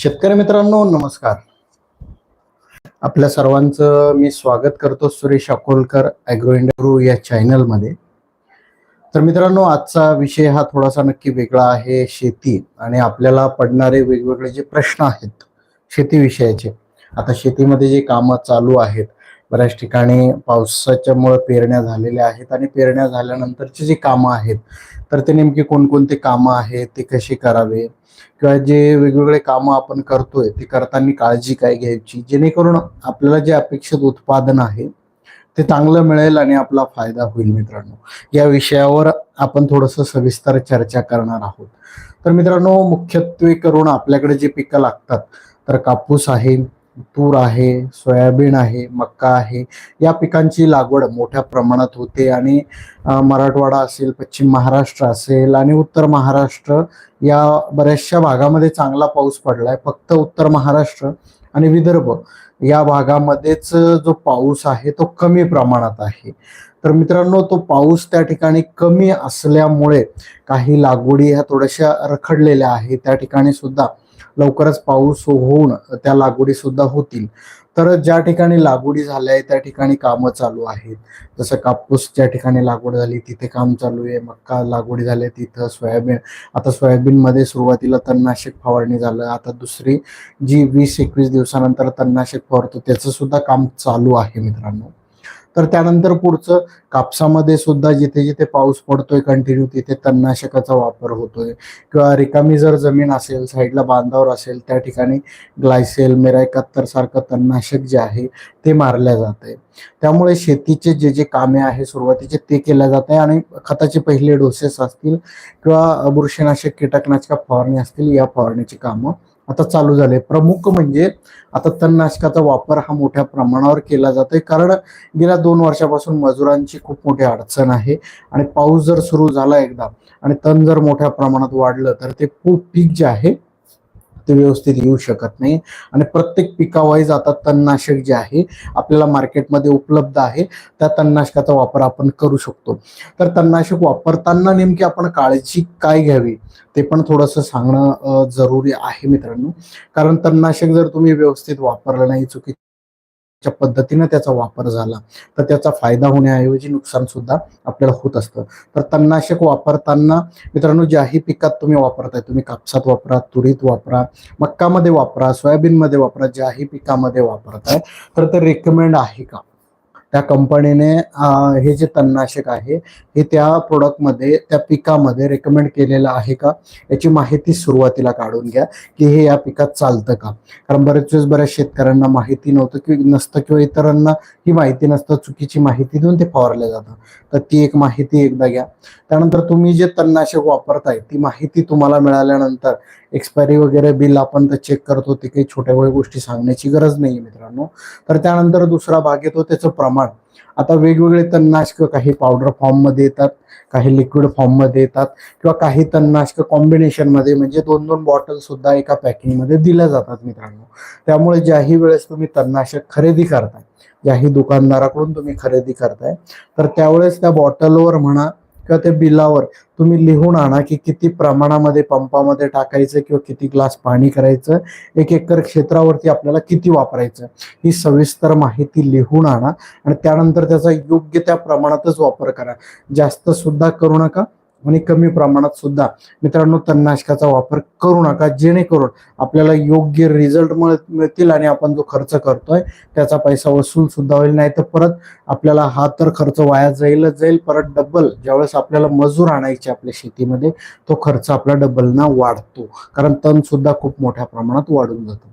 शेतकरी मित्रांनो नमस्कार. आपल्या सर्वांचं मी स्वागत करतो सुरेश अकोलकर अॅग्रो इंडग्रो या चॅनलमध्ये तर मित्रांनो आजचा विषय हा थोडासा नक्की वेगळा आहे शेती आणि आपल्याला पडणारे वेगवेगळे जे प्रश्न आहेत शेतीविषयाचे. आता शेतीमध्ये जे कामं चालू आहेत बऱ्याच ठिकाणी पावसाच्यामुळे पेरण्या झालेल्या आहेत आणि पेरण्या झाल्यानंतरची जी कामं आहेत तर ते नेमकी कोणकोणती कामं आहेत ते कशी करावे? किंवा जे वेगवेगळे कामं आपण करतोय ते करताना काळजी काय घ्यायची? जेणेकरून आपल्याला जे अपेक्षित उत्पादन आहे ते चांगलं मिळेल आणि आपला फायदा होईल मित्रांनो. या विषयावर आपण थोडस सविस्तर चर्चा करणार आहोत. तर मित्रांनो मुख्यत्वे करून आपल्याकडे जे पिकं लागतात तर कापूस आहे तूर आहे सोयाबीन आहे मक्का आहे या पिकांची लागवड मोठ्या प्रमाणात होते आणि मराठवाडा असेल पश्चिम महाराष्ट्र असेल आणि उत्तर महाराष्ट्र या बऱ्याचशा भागामध्ये चांगला पाऊस पडलाय. फक्त उत्तर महाराष्ट्र आणि विदर्भ या भागामध्येच जो पाऊस आहे तो कमी प्रमाणात आहे. तर मित्रांनो तो पाऊस त्या ठिकाणी कमी असल्यामुळे काही लागवडी ह्या थोड्याशा रखडलेल्या आहेत. त्या ठिकाणी सुद्धा लवकरच पाऊस होऊन त्या लागवडी सुद्धा होतील. तर ज्या ठिकाणी लागवडी झाल्या आहे त्या ठिकाणी कामं चालू आहेत. जसं कापूस ज्या ठिकाणी लागवड झाली तिथे काम चालू आहे. मक्का लागवडी झाली तिथं सोयाबीन आता सोयाबीनमध्ये सुरुवातीला तणनाशक फवारणी झालं. आता दुसरी जी वीस एकवीस दिवसानंतर तणनाशक फवारतो त्याचं सुद्धा काम चालू आहे मित्रांनो. तर त्यानंतर पुढचं कापसामध्ये सुद्धा जिथे जिथे पाऊस पडतोय कंटिन्यू तिथे तणनाशकाचा वापर होतोय. किंवा रिकामी जर जमीन असेल साईडला बांधावर असेल त्या ठिकाणी ग्लायसेल मेरा एकाहत्तर सारखं तणनाशक जे आहे ते मारल्या जात आहे त्यामुळे शेतीचे जे जे कामे आहे सुरुवातीचे ते केल्या जात आहे आणि खताचे पहिले डोसेस असतील किंवा बुरशीनाशक कीटकनाशक फवारणी असतील या फवारणीची कामं आता चालू झाले. प्रमुख म्हणजे आता तणनाशकाचा वापर हा मोठ्या प्रमाणावर केला जातोय. कारण गेल्या दोन वर्षापासून मजुरांची खूप मोठी अडचण आहे आणि पाऊस जर सुरू झाला एकदा आणि तण जर मोठ्या प्रमाणात वाढलं तर ते खूप पीक जे आहे ते व्यवस्थित येऊ शकत नाही. आणि प्रत्येक पिकावाईज आता तणनाशक जे आहे आपल्याला मार्केटमध्ये उपलब्ध आहे त्या तणनाशकाचा वापर आपण करू शकतो. तर तणनाशक वापरताना नेमकी आपण काळजी काय घ्यावी ते पण थोडंसं सांगणं जरुरी आहे मित्रांनो. कारण तणनाशक जर तुम्ही व्यवस्थित वापरलं नाही चुकी च्या पद्धतीने त्याचा वापर झाला. तर त्याचा फायदा होण्याऐवजी नुकसान सुद्धा आपल्याला होत असतं. तर तणनाशक वापरताना मित्रांनो ज्याही पिकात तुम्ही वापरताय तुम्ही कापसात वापरा तुरीत वापरा मक्कामध्ये वापरा सोयाबीनमध्ये वापरा ज्याही पिकामध्ये वापरताय तर ते रेकमेंड आहे का? त्या कंपनीने हे जे तणनाशक आहे हे त्या प्रोडक्टमध्ये त्या पिकामध्ये रेकमेंड केलेलं आहे का? याची माहिती सुरुवातीला काढून घ्या की हे या पिकात चालतं का? कारण बरेच वेळेस बऱ्याच शेतकऱ्यांना माहिती नव्हतं की नसतं किंवा इतरांना ही माहिती नसतं चुकीची माहिती देऊन ते फवारलं जातं. तर ती एक माहिती एकदा घ्या. त्यानंतर तुम्ही जे तणनाशक वापरताय ती माहिती तुम्हाला मिळाल्यानंतर एक्सपायरी वगैरे बिल आपण तर चेक करतो ते काही छोट्या वेळ गोष्टी सांगण्याची गरज नाही मित्रांनो. तर त्यानंतर दुसरा भाग येतो त्याचं प्रमाण आता वेगवेगळे तणनाशक काही पावडर फॉर्ममध्ये येतात काही लिक्विड फॉर्ममध्ये येतात किंवा काही तणनाशक कॉम्बिनेशनमध्ये म्हणजे दोन दोन बॉटल सुद्धा एका पॅकिंगमध्ये दिल्या जातात मित्रांनो. त्यामुळे ज्याही वेळेस तुम्ही तणनाशक खरेदी करताय ज्याही दुकानदाराकडून तुम्ही खरेदी करताय तर त्यावेळेस त्या बॉटलवर म्हणा किंवा त्या बिलावर तुम्ही लिहून आणा की किती प्रमाणामध्ये पंपामध्ये टाकायचं किंवा किती ग्लास पाणी करायचं एक एकर क्षेत्रावरती आपल्याला किती वापरायचं ही सविस्तर माहिती लिहून आणा आणि त्यानंतर त्याचा योग्य त्या प्रमाणातच वापर करा. जास्त सुद्धा करू नका. आणि कमी प्रमाणात सुद्धा मित्रांनो तणनाशकाचा वापर करू नका जेणेकरून आपल्याला योग्य रिझल्ट मिळतील आणि आपण जो खर्च करतोय त्याचा पैसा वसूल सुद्धा होईल. नाही तर परत आपल्याला हा तर खर्च वाया जाईलच जाईल परत डबल ज्यावेळेस आपल्याला मजूर आणायचे आपल्या शेतीमध्ये तो खर्च आपला डबलना वाढतो. कारण तण सुद्धा खूप मोठ्या प्रमाणात वाढून जातो.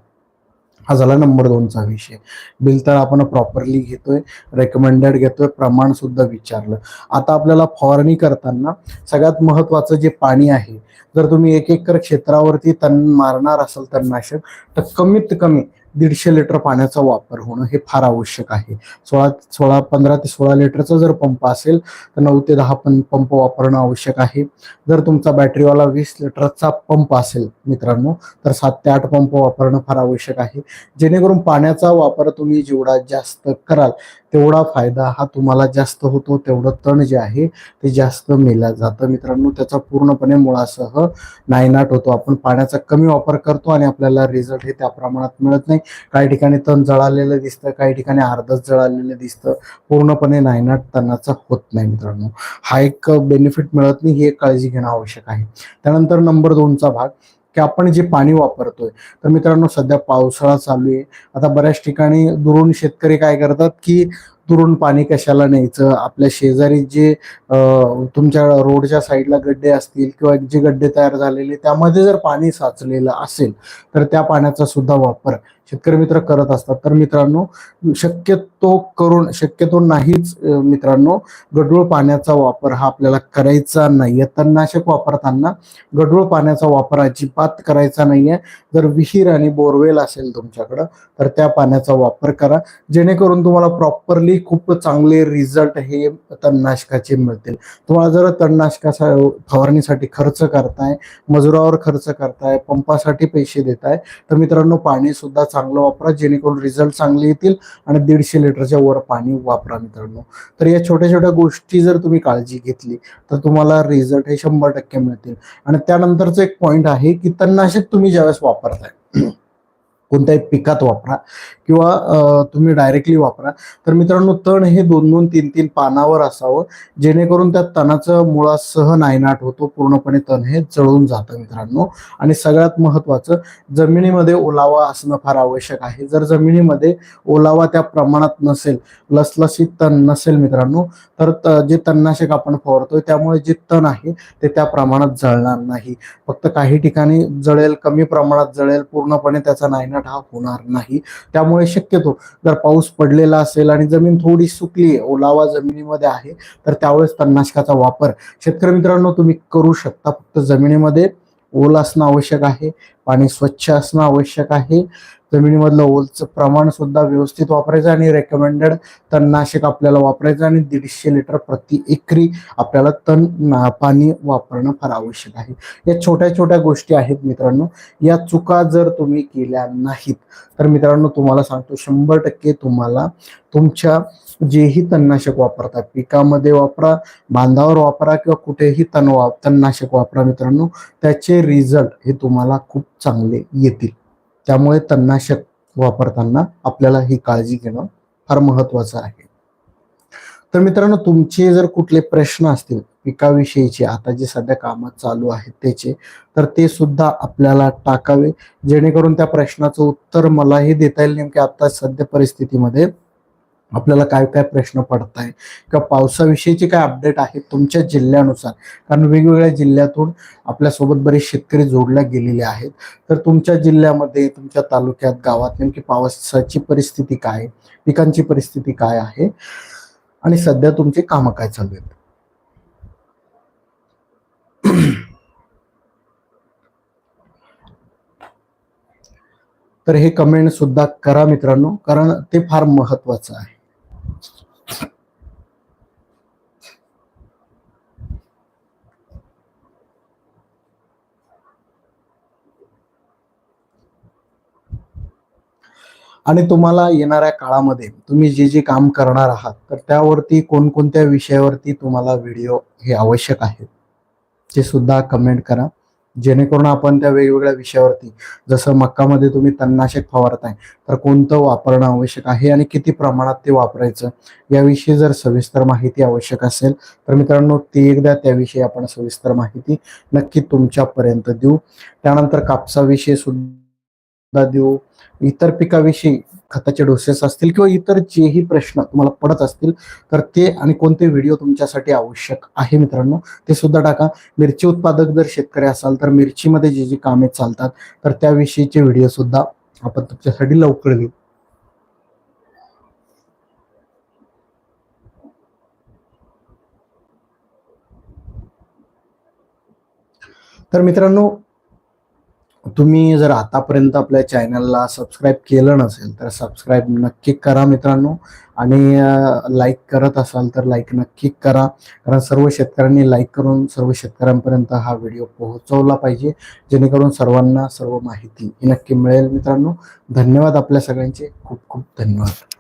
हा झाला नंबर दोनचा विषय. बिल तर आपण प्रॉपरली घेतोय रेकमेंडेड घेतोय प्रमाण सुद्धा विचारलं. आता आपल्याला फवारणी करताना सगळ्यात महत्वाचं जे पाणी आहे जर तुम्ही एक एकर क्षेत्रावरती तण मारणार असाल तणनाशक तर कमीत कमी दीडशे लिटर पाण्याचा वापर होणं हे फार आवश्यक आहे. सोळा सोळा पंधरा ते सोळा लिटरचा जर पंप असेल तर नऊ ते दहा पण पंप वापरणं आवश्यक आहे. जर तुमचा बॅटरीवाला वीस लिटरचा पंप असेल मित्रांनो तर सात ते आठ पंप वापरणं फार आवश्यक आहे. जेणेकरून पाण्याचा वापर तुम्ही जेवढा जास्त कराल तेवढा फायदा हा तुम्हाला जास्त होतो तेवढं तण जे आहे ते जास्त मेलं जातं. मित्रांनो त्याचा पूर्णपणे मुळासह नायनाट होतो. आपण पाण्याचा कमी वापर करतो आणि आपल्याला रिझल्ट हे त्या प्रमाणात मिळत नाही. काही ठिकाणी तण जळालेलं दिसतं काही ठिकाणी अर्धच जळालेलं दिसतं. पूर्णपणे नायनाट तणाचा होत नाही मित्रांनो. हा एक बेनिफिट मिळत नाही ही एक काळजी घेणं आवश्यक आहे. त्यानंतर नंबर दोनचा भाग. की आपण जे पाणी वापरतोय. तर मित्रांनो सध्या पावसाळा चालू आहे. आता बऱ्याच ठिकाणी दुरून शेतकरी काय करतात की दुरून पाणी कशाला न्यायचं? आपल्या शेजारी जे तुमच्या रोडच्या साईडला गड्डे असतील किंवा जे गड्डे तयार झालेले त्यामध्ये जर पाणी साचलेलं असेल तर त्या पाण्याचा सुद्धा वापर शेतकरी मित्र करत असतात. तर मित्रांनो शक्यतो करून शक्यतो नाहीच मित्रांनो गडूळ पाण्याचा वापर हा आपल्याला करायचा नाहीये. तणनाशक वापरताना गडूळ पाण्याचा वापर अजिबात करायचा नाहीये. जर विहीर आणि बोरवेल असेल तुमच्याकडं तर त्या पाण्याचा वापर करा. जेणेकरून तुम्हाला प्रॉपरली खूप चांगले रिझल्ट हे तणनाशकाचे मिळतील. तुम्हाला जर तणनाशका फवारणीसाठी खर्च करताय मजुरावर खर्च करताय पंपासाठी पैसे देताय तर मित्रांनो पाणी सुद्धा चांगलं वापरा जेणेकरून रिझल्ट चांगले येतील आणि दीडशे लिटरच्या वर पाणी वापरा मित्रांनो. तर या छोट्या छोट्या गोष्टी जर तुम्ही काळजी घेतली तर तुम्हाला रिझल्ट हे शंभर टक्के मिळतील. आणि त्यानंतरचं एक पॉईंट आहे की तणनाशक तुम्ही ज्यावेळेस वापरताय. कोणत्याही पिकात वापरा किंवा तुम्ही डायरेक्टली वापरा. तर मित्रांनो तण हे दोन दोन तीन तीन पानावर असावं. जेणेकरून त्या तणाचं मुळासह नायनाट होतो. पूर्णपणे तण हे जळून जातं मित्रांनो. आणि सगळ्यात महत्वाचं जमिनीमध्ये ओलावा असणं फार आवश्यक आहे. जर जमिनीमध्ये ओलावा त्या प्रमाणात नसेल लसलसीत तण नसेल मित्रांनो तर जे तणनाशक आपण फवारतोय त्यामुळे जे तण आहे ते त्या प्रमाणात जळणार नाही. फक्त काही ठिकाणी जळेल कमी प्रमाणात जळेल पूर्णपणे त्याचा नायनाट हा होणार नाही. त्यामुळे शक्यतो जर पाऊस पडलेला असेल आणि जमीन थोडी सुकली आहे ओलावा जमिनीमध्ये आहे तर त्यावेळेस तणनाशकाचा वापर शेतकरी मित्रांनो तुम्ही करू शकता. फक्त जमिनीमध्ये ओल असणं आवश्यक आहे. पाणी स्वच्छ असणं आवश्यक आहे. जमिनीमधलं ओलचं प्रमाण सुद्धा व्यवस्थित वापरायचं आणि रेकमेंडेड तणनाशक आपल्याला वापरायचं आणि दीडशे लिटर प्रति एकरी आपल्याला तण पाणी वापरणं फार आवश्यक आहे. या छोट्या छोट्या गोष्टी आहेत मित्रांनो. या चुका जर तुम्ही केल्या नाहीत तर मित्रांनो तुम्हाला सांगतो शंभर टक्के तुम्हाला तुमच्या जेही तणनाशक वापरतात पिकामध्ये वापरा बांधावर वापरा किंवा कुठेही तण वा तणनाशक वापरा मित्रांनो त्याचे रिझल्ट हे तुम्हाला खूप चांगले येतील. त्यामुळे तणनाशक वापरताना आपल्याला ही काळजी घेणं फार महत्वाचं आहे. तर मित्रांनो तुमचे जर कुठले प्रश्न असतील पिकाविषयीचे आता जे सध्या कामात चालू आहेत त्याचे तर ते सुद्धा आपल्याला टाकावे. जेणेकरून त्या प्रश्नाचं उत्तर मलाही देता येईल. नेमके आता सध्या परिस्थितीमध्ये आपल्याला काय काय प्रश्न पडत आहे किंवा पावसाविषयीचे काय अपडेट आहेत तुमच्या जिल्ह्यानुसार? कारण वेगवेगळ्या जिल्ह्यातून आपल्यासोबत बरेच शेतकरी जोडल्या गेलेले आहेत. तर तुमच्या जिल्ह्यामध्ये तुमच्या तालुक्यात गावात नेमकी पावसाची परिस्थिती काय? आहे, पिकांची परिस्थिती काय आहे? आणि सध्या तुमची कामं काय चालू आहेत? तर हे कमेंट सुद्धा करा मित्रांनो कारण ते फार महत्वाचं आहे. आणि तुम्हाला येणाऱ्या काळामध्ये तुम्ही जे जे काम करणार आहात तर त्यावरती कोणकोणत्या विषयावरती तुम्हाला व्हिडिओ हे आवश्यक आहेत ते सुद्धा कमेंट करा. जेणेकरून आपण त्या वेगवेगळ्या विषयावरती जसं मक्कामध्ये तुम्ही तणनाशक फवारताय तर कोणतं वापरणं आवश्यक आहे आणि किती प्रमाणात ते वापरायचं याविषयी जर सविस्तर माहिती आवश्यक असेल तर मित्रांनो ती एकदा त्याविषयी आपण सविस्तर माहिती नक्की तुमच्यापर्यंत देऊ. त्यानंतर कापसाविषयी सुद्धा देऊ. इतर पिकाविषयी खताचे डोसेस असतील किंवा इतर जेही प्रश्न तुम्हाला पडत असतील तर ते आणि कोणते व्हिडिओ तुमच्यासाठी आवश्यक आहे मित्रांनो ते सुद्धा टाका. मिरची उत्पादक जर शेतकरी असाल तर मिरचीमध्ये जे जी कामे चालतात तर त्याविषयीचे व्हिडिओ सुद्धा आपण तुमच्यासाठी लवकर देऊ तर मित्रांनो तुम्ही जर आतापर्यंत आपल्या चॅनलला सबस्क्राईब केलं नसेल तर सबस्क्राईब नक्की करा मित्रांनो. आणि लाईक करत असाल तर लाईक नक्की करा. कारण सर्व शेतकऱ्यांनी लाईक करून सर्व शेतकऱ्यांपर्यंत हा व्हिडिओ पोहोचवला पाहिजे. जेणेकरून सर्वांना सर्व माहिती नक्की मिळेल मित्रांनो. धन्यवाद आपल्या सगळ्यांचे. खूप खूप धन्यवाद.